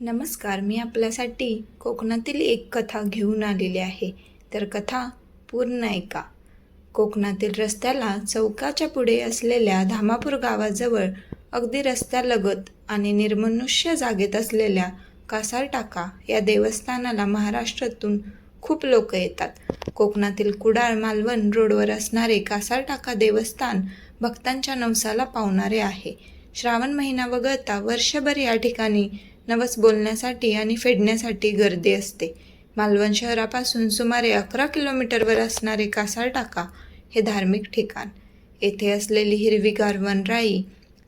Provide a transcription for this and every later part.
नमस्कार मी आपल्यासाठी कोकणातील एक कथा घेऊन आलेली आहे. तर कथा पूर्ण ऐका. कोकणातील रस्त्याला चौकाच्या पुढे असलेल्या धामापूर गावाजवळ अगदी रस्त्यालगत आणि निर्मनुष्य जागेत असलेल्या कासारटाका या देवस्थानाला महाराष्ट्रातून खूप लोक येतात. कोकणातील कुडाळ मालवण रोडवर असणारे कासारटाका देवस्थान भक्तांच्या नवसाला पावणारे आहे. श्रावण महिना वगळता वर्षभर या ठिकाणी नवस बोलण्यासाठी आणि फेडण्यासाठी गर्दी असते. मालवण शहरापासून सुमारे अकरा किलोमीटरवर असणारे कासार टाका हे धार्मिक ठिकाण. येथे असलेली हिरवीगार वनराई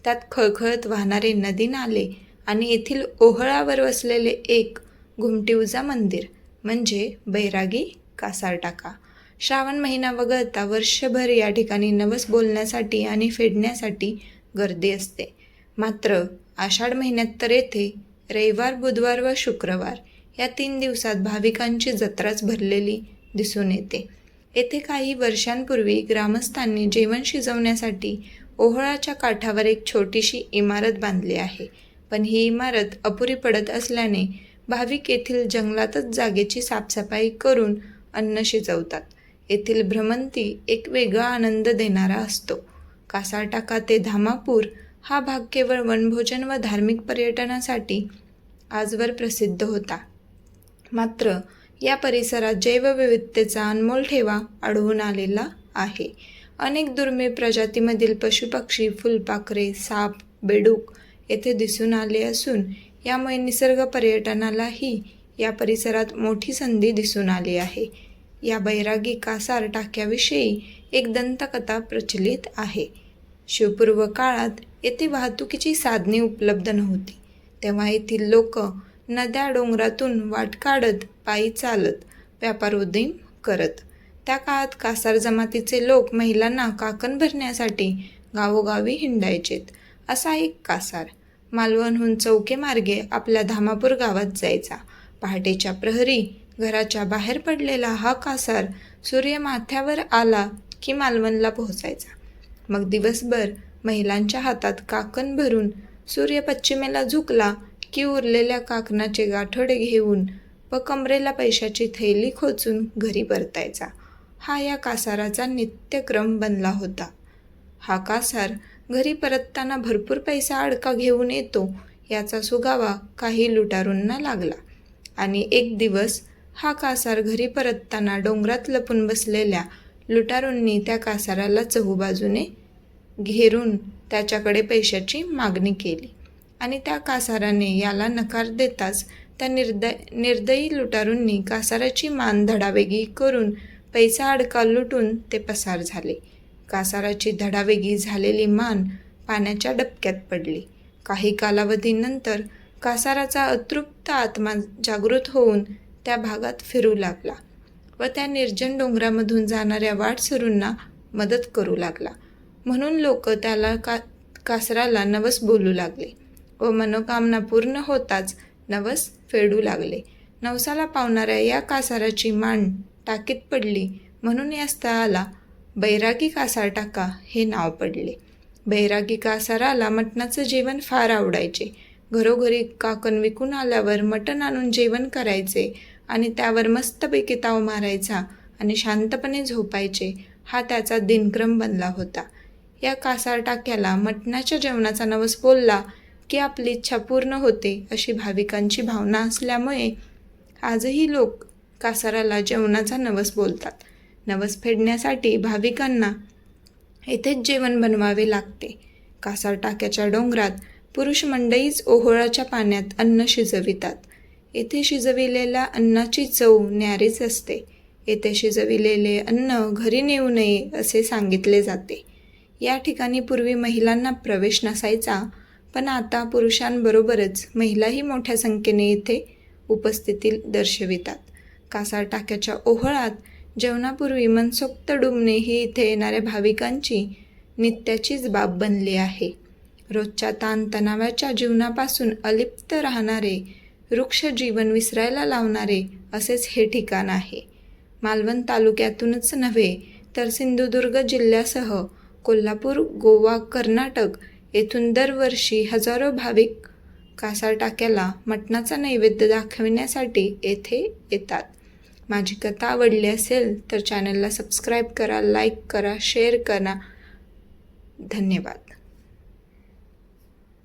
त्यात खळखळत वाहणारे नदी नाले आणि येथील ओहळावर वसलेले एक घुमटीउजा मंदिर म्हणजे बैरागी कासार टाका. श्रावण महिना वगळता वर्षभर या ठिकाणी नवस बोलण्यासाठी आणि फेडण्यासाठी गर्दी असते. मात्र आषाढ महिन्यात तर येथे रविवार बुधवार व शुक्रवार या तीन दिवसात भाविकांची जत्राच भरलेली दिसून येते. येथे काही वर्षांपूर्वी ग्रामस्थांनी जेवण शिजवण्यासाठी ओहळाच्या काठावर एक छोटीशी इमारत बांधली आहे. पण ही इमारत अपुरी पडत असल्याने भाविक येथील जंगलातच जागेची साफसफाई करून अन्न शिजवतात. येथील भ्रमंती एक वेगळा आनंद देणारा असतो. कासारटाका ते धामापूर हा भाग केवळ वनभोजन व धार्मिक पर्यटनासाठी आजवर प्रसिद्ध होता. मात्र या परिसरात जैवविविधतेचा अनमोल ठेवा आढळून आलेला आहे. अनेक दुर्मिळ प्रजातीमधील पशुपक्षी फुलपाखरे साप बेडूक येथे दिसून आले असून यामुळे निसर्ग पर्यटनालाही या परिसरात मोठी संधी दिसून आली आहे. या बैरागी कासार टाक्याविषयी एक दंतकथा प्रचलित आहे. शिवपूर्व काळात येथे वाहतुकीची साधने उपलब्ध नव्हती. तेव्हा येथील लोक नद्या डोंगरातून वाट काढत पायी चालत व्यापारोद्यम करत. त्या काळात कासार जमातीचे लोक महिलांना काकण भरण्यासाठी गावोगावी हिंडायचेत. असा एक कासार. मालवणहून चौके मार्गे आपल्या धामापूर गावात जायचा. पहाटेच्या प्रहरी घराच्या बाहेर पडलेला हा कासार सूर्य माथ्यावर आला की मालवणला पोहोचायचा. मग दिवसभर महिलांच्या हातात काकण भरून सूर्य पश्चिमेला झुकला की उरलेल्या काकणाचे गाठोडे घेऊन व कमरेला पैशाची थैली खोचून घरी परतायचा. हा या कासाराचा नित्यक्रम बनला होता. हा कासार घरी परतताना भरपूर पैसा अडका घेऊन येतो याचा सुगावा काही लुटारूंना लागला. आणि एक दिवस हा कासार घरी परतताना डोंगरात लपून बसलेल्या लुटारूंनी त्या कासाराला चहूबाजूने घेरून त्याच्याकडे पैशाची मागणी केली. आणि त्या कासाराने याला नकार देताच त्या निर्दय निर्दयी लुटारूंनी कासाराची मान धडावेगी करून पैसा अडका लुटून ते पसार झाले. कासाराची धडावेगी झालेली मान पाण्याच्या डबक्यात पडली. काही कालावधीनंतर कासाराचा अतृप्त आत्मा जागृत होऊन त्या भागात फिरू लागला व त्या निर्जन डोंगरामधून जाणाऱ्या वाटसरूंना मदत करू लागला. म्हणून लोक त्याला का कासराला नवस बोलू लागले व मनोकामना पूर्ण होताच नवस फेडू लागले. नवसाला पावणाऱ्या या कासाराची मान टाकीत पडली म्हणून या स्थळाला बैरागी कासार टाका हे नाव पडले. बैरागी कासाराला मटणाचं जेवण फार आवडायचे. घरोघरी काकण विकून आल्यावर मटण आणून जेवण करायचे आणि त्यावर मस्तपैकी ताव मारायचा आणि शांतपणे झोपायचे हा त्याचा दिनक्रम बनला होता. या कासार टाक्याला मटणाच्या जेवणाचा नवस बोलला की आपली इच्छा पूर्ण होते अशी भाविकांची भावना असल्यामुळे आजही लोक कासाराला जेवणाचा नवस बोलतात. नवस फेडण्यासाठी भाविकांना येथेच जेवण बनवावे लागते. कासार टाक्याच्या डोंगरात पुरुष मंडईच ओहोळाच्या पाण्यात अन्न शिजवितात. येथे शिजविलेल्या अन्नाची चव न्यारीच असते. येथे शिजविलेले अन्न घरी नेऊ नये असे सांगितले जाते. या ठिकाणी पूर्वी महिलांना प्रवेश नसायचा पण आता पुरुषांबरोबरच महिलाही मोठ्या संख्येने येथे उपस्थिती दर्शवितात. कासार टाक्याच्या ओहळात जेवणापूर्वी मनसोक्त डुमणे ही इथे येणाऱ्या भाविकांची नित्याचीच बाब बनली आहे. रोजच्या ताणतणावाच्या जीवनापासून अलिप्त राहणारे वृक्ष जीवन विसरायला लावणारे असेच हे ठिकाण आहे. मालवण तालुक्यातूनच नव्हे तर सिंधुदुर्ग जिल्ह्यासह कोल्हापूर गोवा कर्नाटक येथून दरवर्षी हजारो भाविक कासार टाक्याला मटणाचा नैवेद्य दाखविण्यासाठी येथे येतात. माझी कथा आवडली असेल तर चॅनलला सबस्क्राईब करा लाईक करा शेअर करा. धन्यवाद.